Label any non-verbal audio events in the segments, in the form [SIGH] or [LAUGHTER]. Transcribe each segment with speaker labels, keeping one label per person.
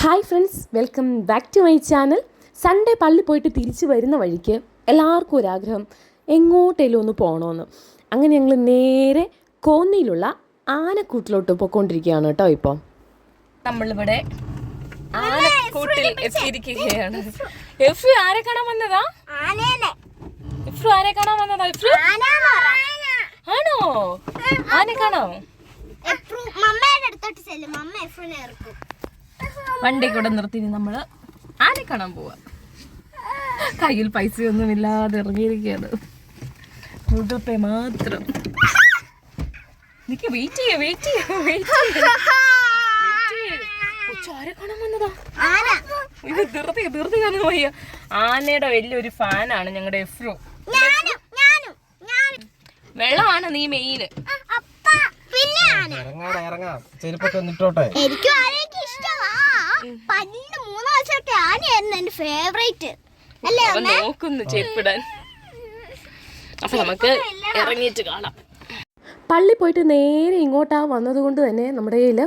Speaker 1: Hi friends welcome back to my channel Sunday പള്ളി പോയിട്ട് തിരിച്ചു വരുന്ന വഴിക്ക് എല്ലാവർക്കും ഒരാഗ്രഹം എങ്ങോട്ടേലും ഒന്ന് പോകണമെന്ന് അങ്ങനെ ഞങ്ങൾ നേരെ കോന്നിയിലുള്ള ആനക്കൂട്ടിലോട്ട് പോയിക്കൊണ്ടിരിക്കുകയാണ് കേട്ടോ ഇപ്പോൾ നമ്മളിവിടെ ആനക്കൂട്ടിൽ എത്തിയിരിക്കുകയാണ്. എഫ് ആരെ കാണാൻ വന്നതാ? എഫ്രു ആരെ കാണാൻ വന്നതാ?
Speaker 2: പറ.
Speaker 1: ആണോ? ആനെ കാണാം?
Speaker 2: മമ്മയുടെ അടുത്തോട്ട് ചെല്ലും. മമ്മ എഫ്രിനെ ഇറക്കും.
Speaker 1: വണ്ടി കൂടെ നിർത്തി നമ്മൾ ആനെ കാണാൻ പോവാ. കയ്യിൽ പൈസയൊന്നും ഇല്ലാതെ ഇറങ്ങിയിരിക്കുകയാണ്. ഗൂഗിൾ പേ മാത്രം. നിക്ക് വെയിറ്റ് ചെയ്യ വെയിറ്റ് ചെയ്യ വെയിറ്റ് ആരെ കാണാൻ വന്നതാ?
Speaker 2: ആന.
Speaker 1: ഇത് ധൃതി ധൃതി കാണുന്ന വയ്യ ആനയുടെ വലിയൊരു ഫാനാണ് ഞങ്ങളുടെ എഫ്രോ.
Speaker 2: ഞാനും ഞാനും ഞാനും.
Speaker 1: വെള്ളമാണ് നീ മെയിന്
Speaker 2: അപ്പ പിന്നെ ആന.
Speaker 3: ഇറങ്ങാടെ ഇറങ്ങാം ചെരുപ്പൊക്കെ
Speaker 2: നിട്ടോട്ടെ പണ്ട് മൂന്ന് വർഷമൊക്കെ ആനയായിരുന്നു എന്റെ ഫേവറേറ്റ് അല്ലേ
Speaker 1: നോക്കുന്നു ചെരുപ്പിടാൻ അപ്പൊ നമുക്ക് ഇറങ്ങിയിട്ട് കാണാം. പള്ളി പോയിട്ട് നേരെ ഇങ്ങോട്ടാ വന്നതുകൊണ്ട് തന്നെ നമ്മുടെ കയ്യിൽ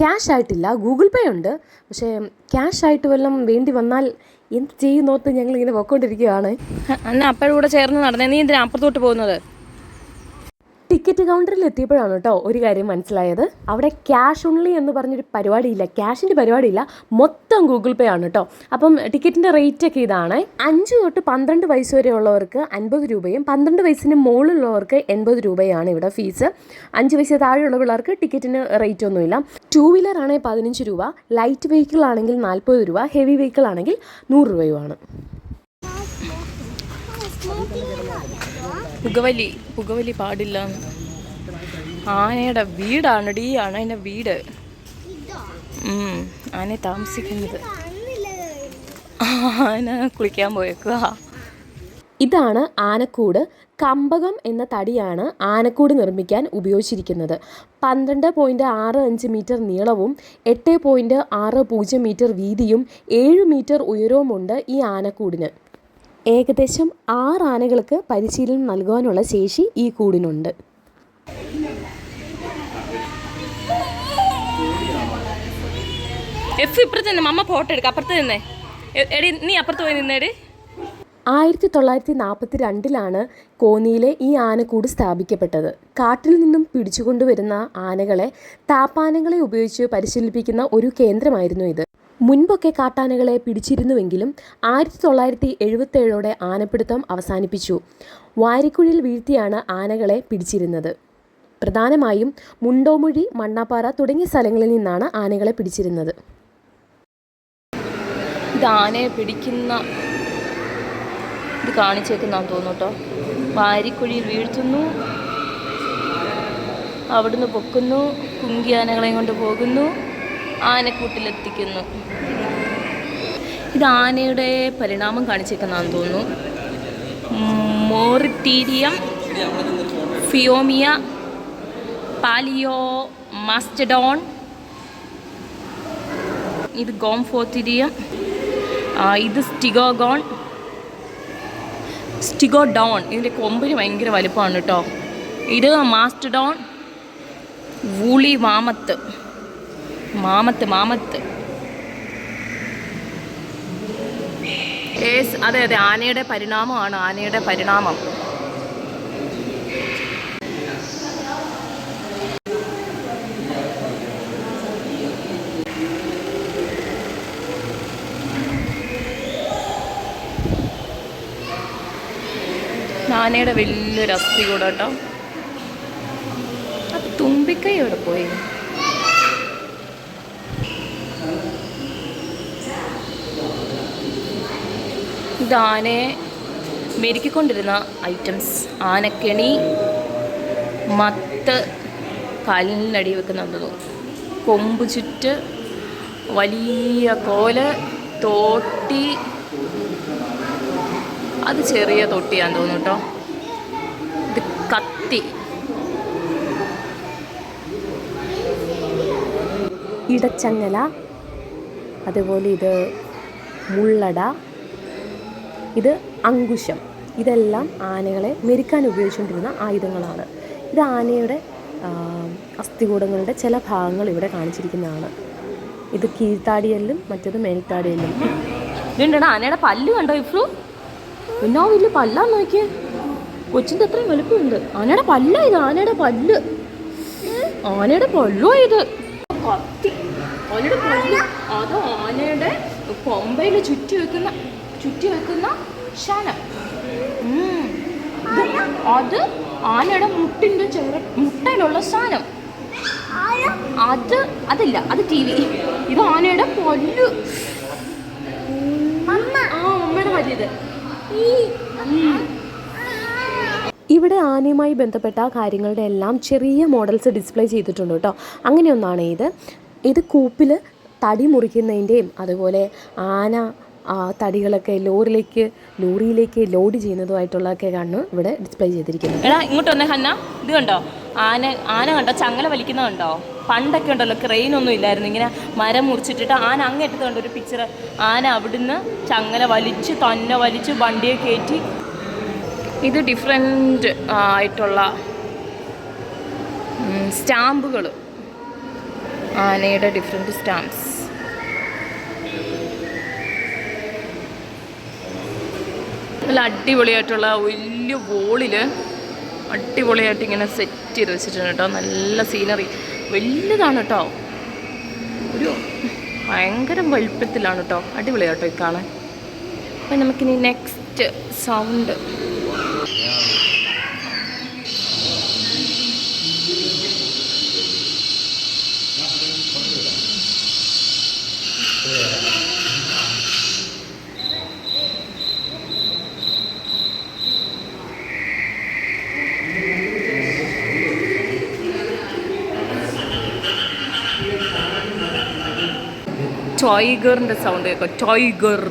Speaker 1: ക്യാഷ് ആയിട്ടില്ല. ഗൂഗിൾ പേ ഉണ്ട്. പക്ഷേ ക്യാഷ് ആയിട്ട് വല്ലതും വേണ്ടി വന്നാൽ എന്ത് ചെയ്യുന്നോത്ത് ഞങ്ങൾ ഇങ്ങനെ പോയിക്കൊണ്ടിരിക്കുകയാണ്
Speaker 4: അന്ന് അപ്പോഴും കൂടെ ചേർന്ന് നടന്നേ. നീ എന്തിനാ അപ്പുറത്തോട്ട് പോകുന്നത്?
Speaker 1: ടിക്കറ്റ് കൗണ്ടറിൽ എത്തിയപ്പോഴാണ് കേട്ടോ ഒരു കാര്യം മനസ്സിലായത്. അവിടെ ക്യാഷ് ഓൺലി എന്ന് പറഞ്ഞൊരു പരിപാടിയില്ല. ക്യാഷിന്റെ പരിപാടിയില്ല. മൊത്തം ഗൂഗിൾ പേ ആണ് കേട്ടോ. അപ്പം ടിക്കറ്റിന്റെ റേറ്റ് ഒക്കെ ഇതാണ്. അഞ്ച് തൊട്ട് പന്ത്രണ്ട് വയസ്സ് വരെ ഉള്ളവർക്ക് അൻപത് രൂപയും പന്ത്രണ്ട് വയസ്സിന് മുകളിലുള്ളവർക്ക് എൺപത് രൂപയാണ് ഇവിടെ ഫീസ് അഞ്ച് വയസ്സ് താഴെയുള്ള പിള്ളേർക്ക് ടിക്കറ്റിന് റേറ്റ് ഒന്നുമില്ല. ടൂ വീലർ ആണെങ്കിൽ പതിനഞ്ച് രൂപ ലൈറ്റ് വെഹിക്കിൾ ആണെങ്കിൽ നാൽപ്പത് രൂപ ഹെവി വെഹിക്കിൾ ആണെങ്കിൽ നൂറ് രൂപയുമാണ്.
Speaker 4: പുകവലി പുകവലി പാടില്ല. ആനയുടെ വീടാണ് ഡീ ആനയുടെ വീട്. ഉം, ആന താമസിക്കുന്നത്. ആന കുളിക്കാൻ പോയേക്കുക
Speaker 1: ഇതാണ് ആനക്കൂട്. കമ്പകം എന്ന തടിയാണ് ആനക്കൂട് നിർമ്മിക്കാൻ ഉപയോഗിച്ചിരിക്കുന്നത്. പന്ത്രണ്ട് പോയിന്റ് ആറ് അഞ്ച് മീറ്റർ നീളവും എട്ട് പോയിന്റ് ആറ് പൂജ്യം മീറ്റർ വീതിയും ഏഴ് മീറ്റർ ഉയരവുമുണ്ട് ഈ ആനക്കൂടിന്. ഏകദേശം ആറ് ആനകൾക്ക് പരിശീലനം നൽകുവാനുള്ള ശേഷി ഈ കൂടിനുണ്ട്.
Speaker 4: എഫ് ഇപ്പുറത്ത് നിന്ന് മമ്മ ഫോട്ടോ എടുക്കുക അപ്പുറത്ത് നിന്നേ. എടി നീ അപ്പുറത്ത് പോയി നിന്നേടി
Speaker 1: ആയിരത്തി തൊള്ളായിരത്തി നാൽപ്പത്തി രണ്ടിലാണ് കോന്നിയിലെ ഈ ആനക്കൂട് സ്ഥാപിക്കപ്പെട്ടത്. കാട്ടിൽ നിന്നും പിടിച്ചുകൊണ്ടുവരുന്ന ആനകളെ താപ്പാനകളെ ഉപയോഗിച്ച് പരിശീലിപ്പിക്കുന്ന ഒരു കേന്ദ്രമായിരുന്നു ഇത്. മുൻപൊക്കെ കാട്ടാനകളെ പിടിച്ചിരുന്നുവെങ്കിലും ആയിരത്തി തൊള്ളായിരത്തി എഴുപത്തേഴോടെ ആനപ്പിടുത്തം അവസാനിപ്പിച്ചു. വാരിക്കുഴിയിൽ വീഴ്ത്തിയാണ് ആനകളെ പിടിച്ചിരുന്നത്. പ്രധാനമായും മുണ്ടോമുഴി മണ്ണാപ്പാറ തുടങ്ങിയ സ്ഥലങ്ങളിൽ നിന്നാണ് ആനകളെ പിടിച്ചിരുന്നത്.
Speaker 4: ആനയെ പിടിക്കുന്ന ഇത് കാണിച്ചേക്കുന്നാന്ന് തോന്നുന്നു കേട്ടോ വാരിക്കുഴിയിൽ വീഴ്ത്തുന്നു. അവിടുന്ന് പൊക്കുന്നു. കുങ്കി ആനകളെയും കൊണ്ട് പോകുന്നു. ആനക്കൂട്ടിലെത്തിക്കുന്നു. ഇത് ആനയുടെ പരിണാമം കാണിച്ചേക്കുന്നതാണെന്ന് തോന്നുന്നു. Moeritherium phiomia palaeomastodon. ഇത് ഗോംഫോത്തിരിയം. ഇത് സ്റ്റിഗോഗോൺ സ്റ്റിഗോഡോൺ. ഇതിന്റെ കൊമ്പിന് ഭയങ്കര വലുപ്പമാണ് കേട്ടോ ഇത് mastodon woolly mammoth. Mammoth mammoth. Ace അതെ അതെ ആനയുടെ പരിണാമമാണ് ആനയുടെ പരിണാമം. ആനയുടെ വലിയൊരു അസ്ഥി കൂടെ കേട്ടോ. തുമ്പിക്കൈ എവിടെ പോയി? ഇത് ആനയെ മെരുക്കിക്കൊണ്ടിരുന്ന ഐറ്റംസ്. ആനക്കെണി മത്ത് കാലിനടി വെക്കുന്നുണ്ടോ കൊമ്പ് ചുറ്റ് വലിയ കോൽ തോട്ടി. അത് ചെറിയ തൊട്ടിയാന്ന് തോന്നുന്നു കേട്ടോ. കത്തി.
Speaker 1: ഇടച്ചങ്ങല അതുപോലെ ഇത് മുള്ളട ഇത് അങ്കുശം. ഇതെല്ലാം ആനകളെ മെരുക്കാൻ ഉപയോഗിച്ചുകൊണ്ടിരുന്ന ആയുധങ്ങളാണ്. ഇത് ആനയുടെ അസ്ഥികൂടങ്ങളുടെ ചില ഭാഗങ്ങൾ ഇവിടെ കാണിച്ചിരിക്കുന്നതാണ്. ഇത് കീഴ്ത്താടിയല്ലും മറ്റത് മേൽത്താടിയല്ലും.
Speaker 4: ഇതുണ്ടടാ ആനയുടെ പല്ല് കണ്ടോ ഇഫ്രു? എന്നാ വലിയ പല്ലാന്ന് നോക്കിയേ. കൊച്ചിന്റെ അത്രയും വലുപ്പമുണ്ട്. ആനയുടെ പല്ല ഇത് ആനയുടെ പല്ല്. ആനയുടെ പല്ലോ ഇത്. കത്തി. ആനയുടെ പല്ല്. അത് ആനയുടെ കൊമ്പയിൽ ചുറ്റി വെക്കുന്ന ചുറ്റി വെക്കുന്ന ശനം. അത് ആനയുടെ മുട്ടിന്റെ ചെറു മുട്ടയിലുള്ള സാധനം അത് അതില്ല അത് ടി വി. ഇത് ആനയുടെ പല്ല്. ആ അമ്മയുടെ പല്ലിത്
Speaker 1: ഇവിടെ ആനയുമായി ബന്ധപ്പെട്ട കാര്യങ്ങളുടെ എല്ലാം ചെറിയ മോഡൽസ് ഡിസ്പ്ലേ ചെയ്തിട്ടുണ്ട് കേട്ടോ. അങ്ങനെയൊന്നാണ് ഇത്. ഇത് കൂപ്പിൽ തടി മുറിക്കുന്നതിന്റെയും അതുപോലെ ആന തടികളൊക്കെ ലോറിയിലേക്ക് ലോറിയിലേക്ക് ലോഡ് ചെയ്യുന്നതുമായിട്ടുള്ളതൊക്കെ കാണുന്നു ഇവിടെ ഡിസ്പ്ലേ ചെയ്തിരിക്കുന്നത്
Speaker 4: എടാ ഇങ്ങോട്ട് വന്നേ ഹന്ന. ഇത് കണ്ടോ? ആന ആന കണ്ടോ? ചങ്ങല വലിക്കുന്നത് കണ്ടോ? പണ്ടൊക്കെ ഉണ്ടല്ലോ ക്രെയിൻ ഒന്നും ഇല്ലായിരുന്നു. ഇങ്ങനെ മരം മുറിച്ചിട്ടിട്ട് ആന അങ്ങേറ്റത്ത് ഒരു പിക്ചർ ആന അവിടുന്ന് ചങ്ങല വലിച്ച് തന്നെ വലിച്ച് വണ്ടിയെ കയറ്റി ഇത് ഡിഫറെന്റ് ആയിട്ടുള്ള സ്റ്റാമ്പുകൾ ആനയുടെ ഡിഫറെന്റ് സ്റ്റാമ്പ്സ് നല്ല അടിപൊളിയായിട്ടുള്ള വലിയ വോളിൽ അടിപൊളിയായിട്ട് ഇങ്ങനെ സെറ്റ് ചെയ്ത് വെച്ചിട്ടുണ്ട് കേട്ടോ നല്ല സീനറി വലുതാണ് കേട്ടോ ഒരു ഭയങ്കര വലുപ്പത്തിലാണ് കേട്ടോ അടിപൊളിയാട്ടോ ഈ കാണാൻ. അപ്പം നമുക്കിനി നെക്സ്റ്റ് സൗണ്ട് ടോയ്ഗറിന്റെ സൗണ്ട് കേൾക്കാം. ടോയ്ഗർ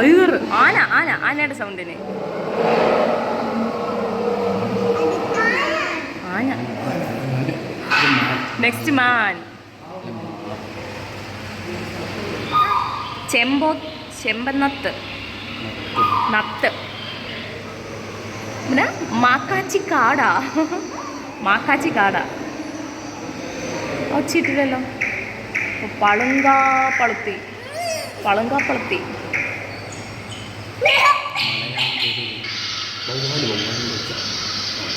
Speaker 4: ടോയ്ഗർ ആന ആന ആനയുടെ സൗണ്ടിന്. ആന. നെക്സ്റ്റ് മാൻ ചെമ്പോ ചെമ്പനത്ത്. നത്ത്. പിന്നെ മാക്കാച്ചി കാടാ. മാക്കാച്ചി കാടാ. ഒച്ചിട്ടില്ലല്ലോ പളുങ്കാ പളുത്തി. പളുങ്കാ പളുത്തി. [LAUGHS]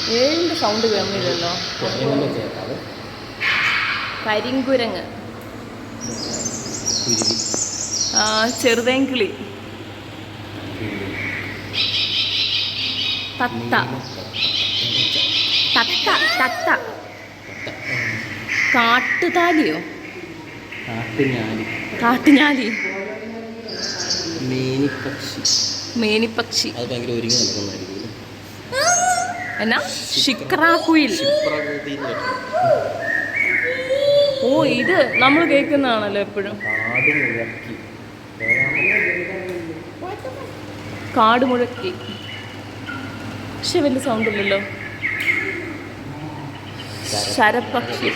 Speaker 4: ഏഴിന്റെ സൗണ്ട് കേൾക്കുന്നില്ലല്ലോ. കരിങ്കുരങ്ങ്. ചെറുതേങ്കിളി. തത്ത. തത്ത തത്ത. കാട്ടുതാലിയോ?
Speaker 3: കാട്ടുഞാലി.
Speaker 4: കാട്ടുഞാലി.
Speaker 3: മേനിപ്പക്ഷി.
Speaker 4: മേനിപ്പക്ഷി.
Speaker 3: അത് ഭയങ്കര ഒരുങ്ങി നടക്കുന്നതായിരിക്കും
Speaker 4: എന്നാ? ഷിക്രാക്കുയിൽ ഓ ഇത് നമ്മൾ കേൾക്കുന്നതാണല്ലോ എപ്പോഴും.
Speaker 3: കാട് മുഴക്കി
Speaker 4: പക്ഷെ വലിയ സൗണ്ട് ഇല്ലല്ലോ. ശരപ്പക്ഷി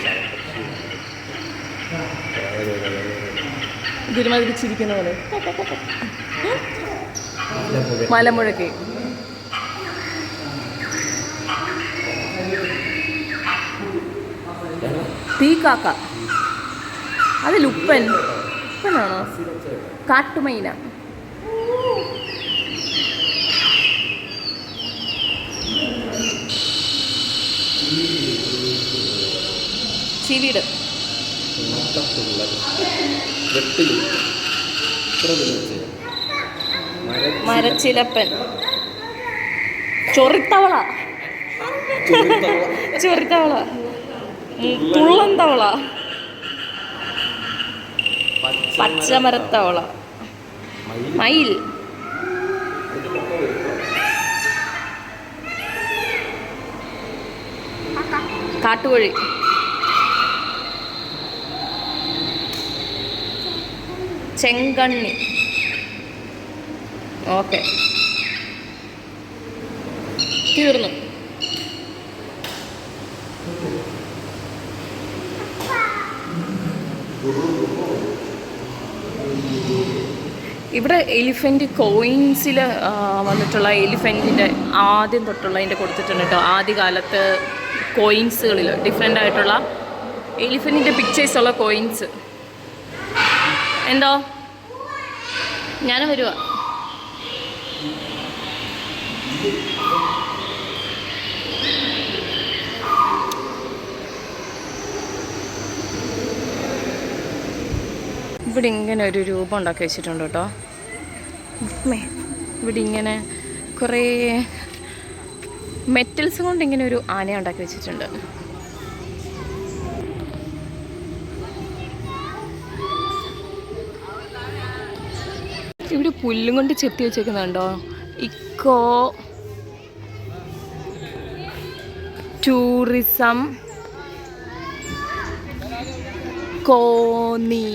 Speaker 4: ഇതിരുമാതിരി ചിരിക്കുന്ന പോലെ. മലമുഴക്കി തീക്കാക്ക. അതിൽ ഉപ്പൻ ഉപ്പനാണോ കാട്ടുമൈന. ചിവിട്
Speaker 3: വെട്ടിൽ ഇത്ര
Speaker 4: മരച്ചിലപ്പൻ. ചൊറിത്തവള. ചൊറിത്തവള. തുള്ളൻ തവള പച്ചമരത്തവള. മയിൽ. കാട്ടുകോഴി ചെങ്കണ്ണി. ഓക്കെ. തീർന്നു. ഇവിടെ എലിഫന്റ് കോയിൻസിൽ വന്നിട്ടുള്ള എലിഫന്റിന്റെ ആദ്യം തൊട്ടുള്ള അതിന്റെ കൊടുത്തിട്ടുണ്ട് കേട്ടോ. ആദ്യകാലത്ത് കോയിൻസുകളിൽ ഡിഫറെന്റ് ആയിട്ടുള്ള എലിഫന്റിന്റെ പിക്ചേഴ്സ് ഉള്ള കോയിൻസ് എന്തോ? ഞാൻ വരുവാ. ഇവിടെ ഇങ്ങനെ ഒരു രൂപം ഉണ്ടാക്കി വെച്ചിട്ടുണ്ട് കേട്ടോ. ഇവിടെ ഇങ്ങനെ കുറേ മെറ്റൽസ് കൊണ്ട് ഇങ്ങനെ ഒരു ആന ഉണ്ടാക്കി വെച്ചിട്ടുണ്ട്. ഇവിടെ പുല്ലും കൊണ്ട് ചെത്തി വെച്ചേക്കുന്നുണ്ടോ? ഇക്കോ. ടൂറിസം കോന്നി.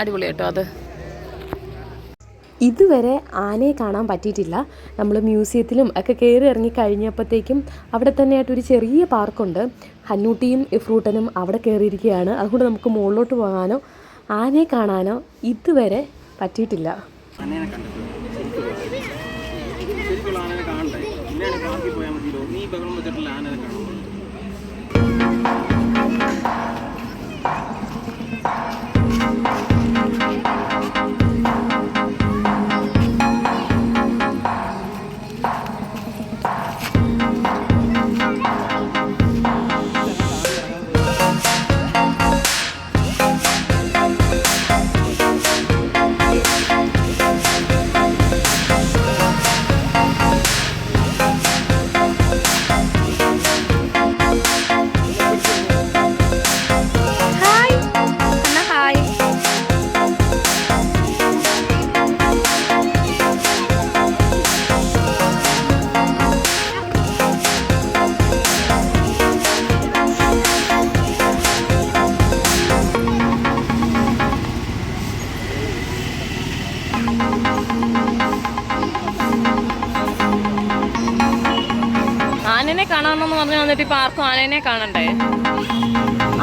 Speaker 4: അടിപൊളി കേട്ടോ അത്.
Speaker 1: ഇതുവരെ ആനയെ കാണാൻ പറ്റിയിട്ടില്ല. നമ്മൾ മ്യൂസിയത്തിലും ഒക്കെ കയറി ഇറങ്ങി കഴിഞ്ഞപ്പോഴത്തേക്കും അവിടെ തന്നെയായിട്ട് ഒരു ചെറിയ പാർക്കുണ്ട്. ഹന്നൂട്ടിയും ഇഫ്രൂട്ടനും അവിടെ കയറിയിരിക്കുകയാണ് അതുകൊണ്ട് നമുക്ക് മുകളിലോട്ട് പോകാനോ ആനയെ കാണാനോ ഇതുവരെ പറ്റിയിട്ടില്ല.
Speaker 4: ഇപ്പൊ ആർക്കും ആനേനെ കാണണ്ടേ?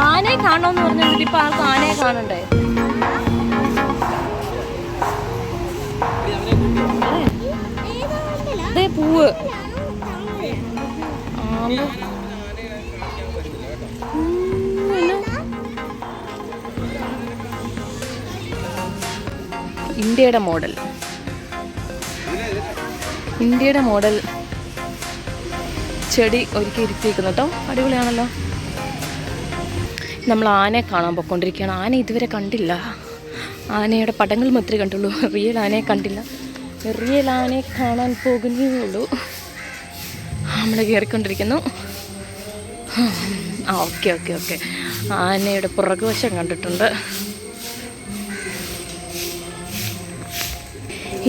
Speaker 4: ആനയെ കാണണമെന്ന് പറഞ്ഞു വന്നിട്ട് ഇപ്പൊ ആർക്കും ആനയെ കാണണ്ടേ? ദേ പൂവ്? ഇന്ത്യയുടെ മോഡൽ. ഇന്ത്യയുടെ മോഡൽ ചെടി ഒരുക്കി ഇരുത്തിയിരിക്കുന്നു കേട്ടോ അടിപൊളിയാണല്ലോ. നമ്മൾ ആനയെ കാണാൻ പോയിക്കൊണ്ടിരിക്കുകയാണ്. ആന ഇതുവരെ കണ്ടില്ല. ആനയുടെ പടങ്ങൾ മാത്രമേ കണ്ടുള്ളൂ. റിയൽ ആനയെ കണ്ടില്ല. റിയൽ ആനയെ കാണാൻ പോകുന്നേ ഉള്ളൂ നമ്മൾ കയറിക്കൊണ്ടിരിക്കുന്നു. ആ ഓക്കെ ഓക്കെ ഓക്കെ. ആനയുടെ പുറകുവശം കണ്ടിട്ടുണ്ട്.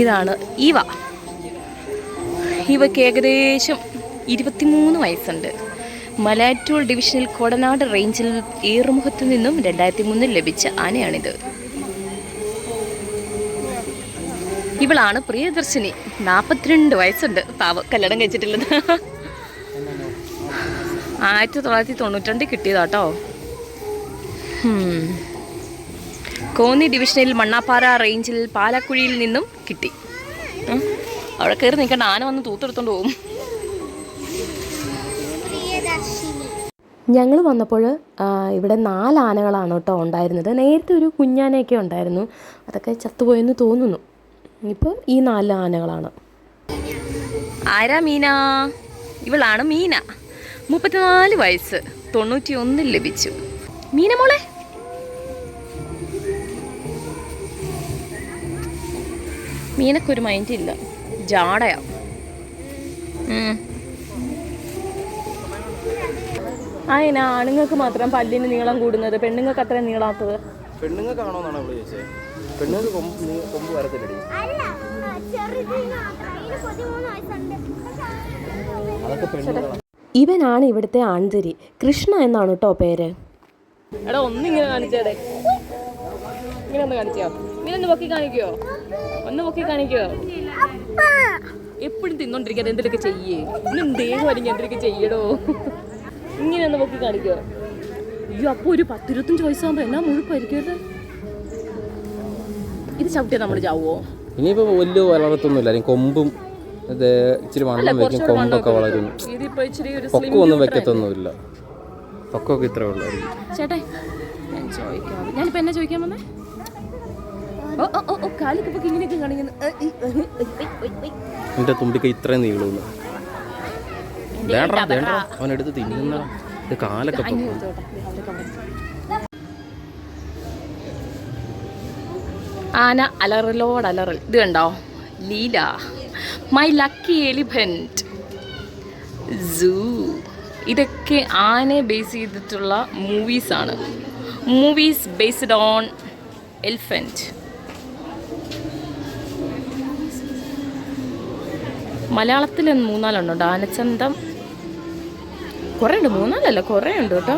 Speaker 4: ഇതാണ് ഇവ. ഇവയ്ക്ക് ഏകദേശം ഇരുപത്തിമൂന്ന് വയസ്സുണ്ട്. മലാറ്റൂൾ ഡിവിഷനിൽ കൊടനാട് റേഞ്ചിൽ ഏറുമുഖത്തു നിന്നും രണ്ടായിരത്തി മൂന്നിൽ ലഭിച്ച ആനയാണിത്. ഇവളാണ് പ്രിയദർശിനി. നാൽപ്പത്തിരണ്ട് വയസ്സുണ്ട്. പാവ കല്യാണം കഴിച്ചിട്ടുള്ളത് ആയിരത്തി തൊള്ളായിരത്തി തൊണ്ണൂറ്റി കിട്ടിയതാട്ടോ. കോന്നി ഡിവിഷനിൽ മണ്ണാപ്പാറ റേഞ്ചിൽ പാലക്കുഴിയിൽ നിന്നും കിട്ടി. അവിടെ കയറി നിൽക്കേണ്ട. ആന വന്ന് തൂത്തെടുത്തോണ്ട് പോകും.
Speaker 1: ഞങ്ങൾ വന്നപ്പോൾ ഇവിടെ നാല് ആനകളാണ് കേട്ടോ ഉണ്ടായിരുന്നത്. നേരത്തെ ഒരു കുഞ്ഞാനയൊക്കെ ഉണ്ടായിരുന്നു. അതൊക്കെ ചത്തുപോയെന്ന് തോന്നുന്നു. ഇപ്പോൾ ഈ നാല് ആനകളാണ്
Speaker 4: ആരാ മീന? ഇവളാണ് മീന. മുപ്പത്തിനാല് വയസ്സ്. തൊണ്ണൂറ്റി ഒന്നിൽ ലഭിച്ചു. മീന മോളെ? മീനക്കൊരു മൈൻഡ് ഇല്ല. ജാടയാ. ആ എന്നാ ആണുങ്ങൾക്ക് മാത്രം പല്ലിന് നീളം കൂടുന്നത് പെണ്ണുങ്ങൾക്ക് അത്ര നീളാത്തത്.
Speaker 3: പെണ്ണുങ്ങൾക്കാണോ എന്നാണ് അവൾ ചോദിച്ചത് പെണ്ണുങ്ങൾക്ക് കൊമ്പ് കൊമ്പ് വരത്തില്ലടി. അതൊക്കെ പെണ്ണുങ്ങളാണ്
Speaker 1: ഇവനാണ് ഇവിടുത്തെ ആൺതിരി. കൃഷ്ണ എന്നാണ് കേട്ടോ പേര്.
Speaker 4: എടാ ഒന്നിങ്ങനെ കാണിച്ചേടെ. ഇങ്ങനെ ഒന്ന് കാണിച്ചോ. ഇങ്ങനെ ഒന്ന് പൊക്കി കാണിക്കോ. ഒന്ന് പൊക്കി കാണിക്കോ. എപ്പോഴും തിന്നോണ്ടിരിക്കാതെ എന്തെങ്കിലുമൊക്കെ ചെയ്യേ. ഇന്നും ദേഹം അല്ലെങ്കിൽ എന്തെങ്കിലുമൊക്കെ ചെയ്യടോ. ഇങ്ങനെ ഒന്ന് പൊക്കി കാണിക്കോ. അയ്യോ അപ്പൊ ഒരു പത്തിരുപത്തഞ്ച് വയസ്സാകുമ്പോ എന്നാ മുഴുപ്പായിരിക്കും ഇത് ഇത് ചവിട്ടിയാ നമ്മൾ ചാവുമോ
Speaker 3: ഇനിയിപ്പോ വലിയ വളർത്തൊന്നുമില്ല അല്ലെങ്കിൽ കൊമ്പും ഇത് ഇച്ചിരി വണ്ണം വെക്കും. കൊമ്പൊക്കെ വളരും. പൊക്കമൊന്നും വെക്കത്തൊന്നുമില്ല. പൊക്കൊക്കെ ഇത്രേ ഉള്ളായിരിക്കും
Speaker 4: ചേട്ടേ ഞാൻ ചോദിക്കാം. ഞാനിപ്പോൾ എന്നെ ചോദിക്കാൻ വന്നേ? ഓ ഓ ഓ, കാലൊക്കെ ഇങ്ങനെയൊക്കെ കാണിക്കുന്നു. ഏ,
Speaker 3: തുമ്പിക്ക് ഇത്രയും നീളൂന്ന് വേണ്ട വേണ്ട അവനെടുത്ത് തിന്നുന്ന ഇത് കാലൊക്കെ.
Speaker 4: ആന അലറലോട് അലറൽ. ഇത് കണ്ടോ? Leela. My lucky elephant zoo ഇതൊക്കെ ആനയെ ബേസ് ചെയ്തിട്ടുള്ള മൂവീസാണ് മൂവീസ് ബേസ്ഡ് ഓൺ എലിഫന്റ് മലയാളത്തിൽ മൂന്നാലുണ്ട് ആനച്ചന്തം കുറേ ഉണ്ട്. മൂന്നാലല്ല കുറേ ഉണ്ട് കേട്ടോ.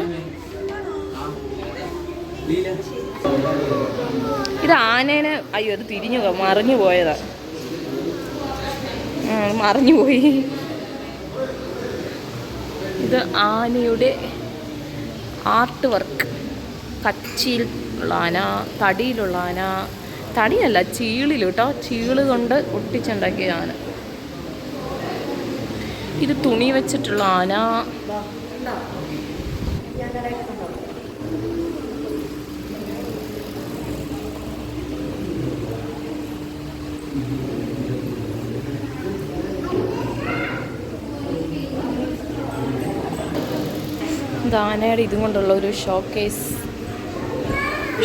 Speaker 4: ഇത് ആനേനെ അയ്യോ അത് തിരിഞ്ഞു മറിഞ്ഞു പോയതാ. മറിഞ്ഞു പോയി. ഇത് ആനയുടെ ആർട്ട് വർക്ക്. കച്ചിയിൽ ഉള്ള ആന തടിയിലുള്ള ആന. തടിയല്ല ചീളിൽ കേട്ടോ. ചീൾ കൊണ്ട് ഒട്ടിച്ചുണ്ടാക്കിയ ആന. ഇത് തുണി വെച്ചിട്ടുള്ള ആന. ആനയുടെ ഇതും കൊണ്ടുള്ള ഒരു ഷോക്കേസ്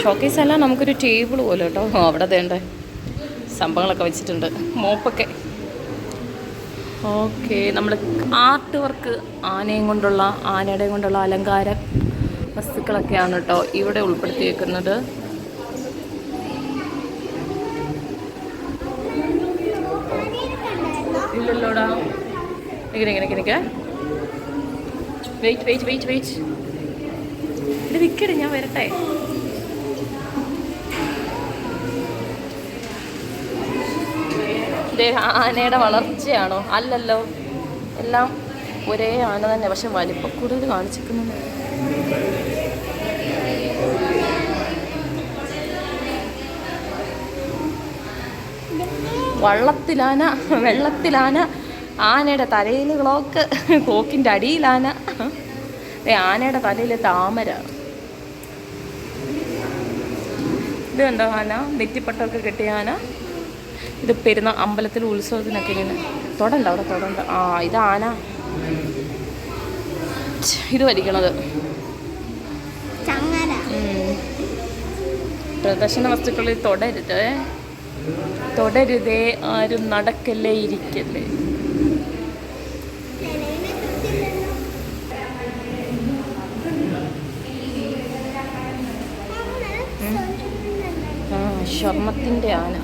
Speaker 4: ഷോക്കേസ് അല്ല നമുക്കൊരു ടേബിൾ പോലെ കേട്ടോ. അവിടെ വേണ്ട സംഭവങ്ങളൊക്കെ വെച്ചിട്ടുണ്ട്. മോപ്പൊക്കെ. ഓക്കെ നമ്മൾ ആർട്ട് വർക്ക് ആനയും കൊണ്ടുള്ള ആനയുടെയും കൊണ്ടുള്ള അലങ്കാര വസ്തുക്കളൊക്കെയാണ് കേട്ടോ ഇവിടെ ഉൾപ്പെടുത്തിയേക്കുന്നത്. ഇല്ലല്ലോടാ. ഇങ്ങനെ ഇങ്ങനെ ഇങ്ങനെ വെയിറ്റ് വെയിറ്റ് വെയിറ്റ് വെയിറ്റ് ഇത് നിൽക്കട്ടെ ഞാൻ വരട്ടെ. ആനയുടെ വളർച്ചയാണോ അല്ലല്ലോ. എല്ലാം ഒരേ ആന തന്നെ. പക്ഷെ വലിപ്പം കൂടുതൽ കാണിച്ചിരിക്കുന്നുണ്ട്. വള്ളത്തിലാന വെള്ളത്തിലാന ആനയുടെ തലയിൽ ക്ലോക്ക് ക്ലോക്കിന്റെ അടിയിലാന. ആനയുടെ തലയിൽ താമര. ഇത് കണ്ടോ ആന? നെറ്റിപ്പട്ടമൊക്കെ കിട്ടിയ ആന? ഇത് പെരുന്ന അമ്പലത്തിൽ ഉത്സവത്തിനൊക്കെ ഇങ്ങനെ. തൊടണ്ട അവിടെ തൊടണ്ട. ആ ഇത് ആന. ഇത് വലിക്കണത്. ഉം. പ്രദർശന വസ്തുക്കളിൽ തൊടരുത്. തൊടരുതേ ആരും നടക്കല്ലേ ഇരിക്കല്ലേ. ആ ശർമ്മത്തിന്റെ ആന.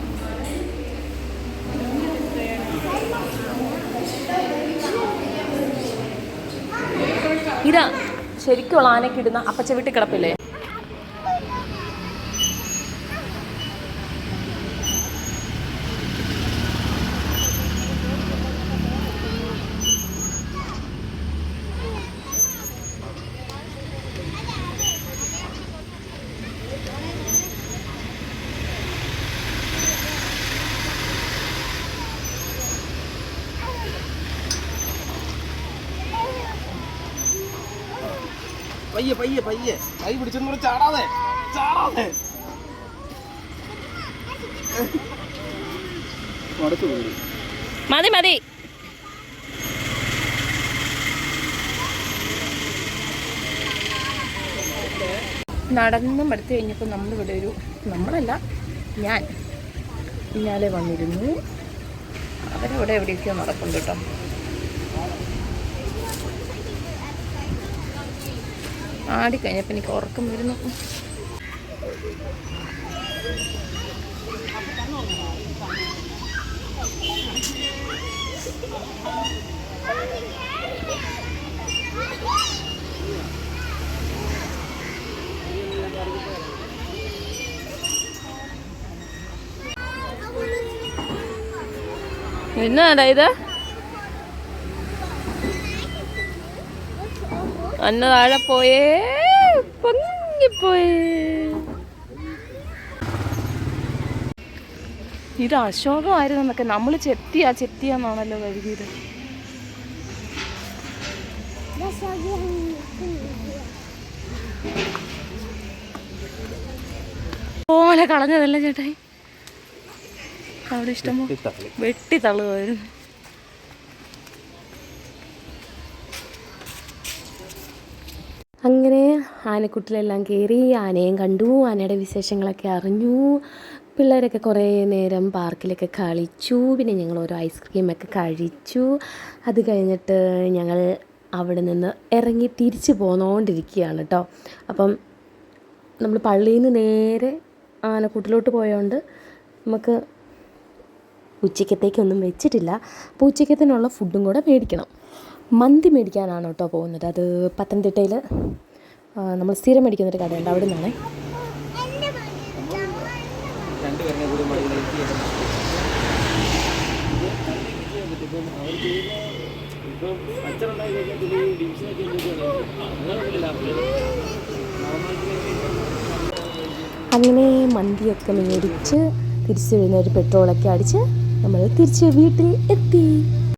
Speaker 4: ഇതാ ശരിക്കുള്ള ആനക്കിടുന്ന അപ്പച്ച വീട്ടിൽ കിടപ്പില്ലേ?
Speaker 3: പയ്യെ പയ്യെ പയ്യെ. കൈ പിടിച്ചെന്ന് ചാടാതെ ചാടാതെ.
Speaker 4: മതി മതി. നടന്നും എടുത്തു കഴിഞ്ഞപ്പോൾ നമ്മളിവിടെ ഒരു നമ്മളല്ല ഞാൻ. പിന്നാലെ വന്നിരുന്നു. അവരവിടെ എവിടെയൊക്കെയോ നടക്കുന്നുണ്ട് കേട്ടോ. ആടിക്കഴിഞ്ഞപ്പോൾ എനിക്ക് ഉറക്കം വരുന്നു. എന്നാടാ ഇത്? അന്ന് താഴെ പോയേ പൊങ്ങിപ്പോയേ. ഇത് അശോകമായിരുന്നു എന്നൊക്കെ നമ്മൾ ചെത്തിയ ചെത്തിയാന്നാണല്ലോ കഴുകിയത് പോലെ കളഞ്ഞതല്ലേ ചേട്ടായി? അവിടെ ഇഷ്ടമോ വെട്ടി തള്ളുമായിരുന്നു
Speaker 1: അങ്ങനെ ആനക്കുട്ടിലെല്ലാം കയറി ആനയും കണ്ടു ആനയുടെ വിശേഷങ്ങളൊക്കെ അറിഞ്ഞു. പിള്ളേരൊക്കെ കുറേ നേരം പാർക്കിലൊക്കെ കളിച്ചു പിന്നെ ഞങ്ങൾ ഓരോ ഐസ്ക്രീമൊക്കെ കഴിച്ചു. അത് കഴിഞ്ഞിട്ട് ഞങ്ങൾ അവിടെ നിന്ന് ഇറങ്ങി തിരിച്ചു പോന്നുകൊണ്ടിരിക്കുകയാണ് കേട്ടോ. അപ്പം നമ്മൾ പള്ളിയിൽ നിന്ന് നേരെ ആനക്കൂട്ടിലോട്ട് പോയതുകൊണ്ട് നമുക്ക് ഉച്ചക്കത്തേക്കൊന്നും വെച്ചിട്ടില്ല. അപ്പോൾ ഉച്ചക്കത്തിനുള്ള ഫുഡും കൂടെ മേടിക്കണം. മന്തി മേടിക്കാനാണ് കേട്ടോ പോകുന്നത്. അത് പത്തനംതിട്ടയിൽ നമ്മൾ സ്ഥിരം മേടിക്കുന്നൊരു കടയുണ്ട്. അവിടെ നിന്നാണ് അങ്ങനെ മന്തിയൊക്കെ മേടിച്ച് തിരിച്ചു വരുന്ന ഒരു പെട്രോളൊക്കെ അടിച്ച് നമ്മൾ തിരിച്ച് വീട്ടിൽ എത്തി.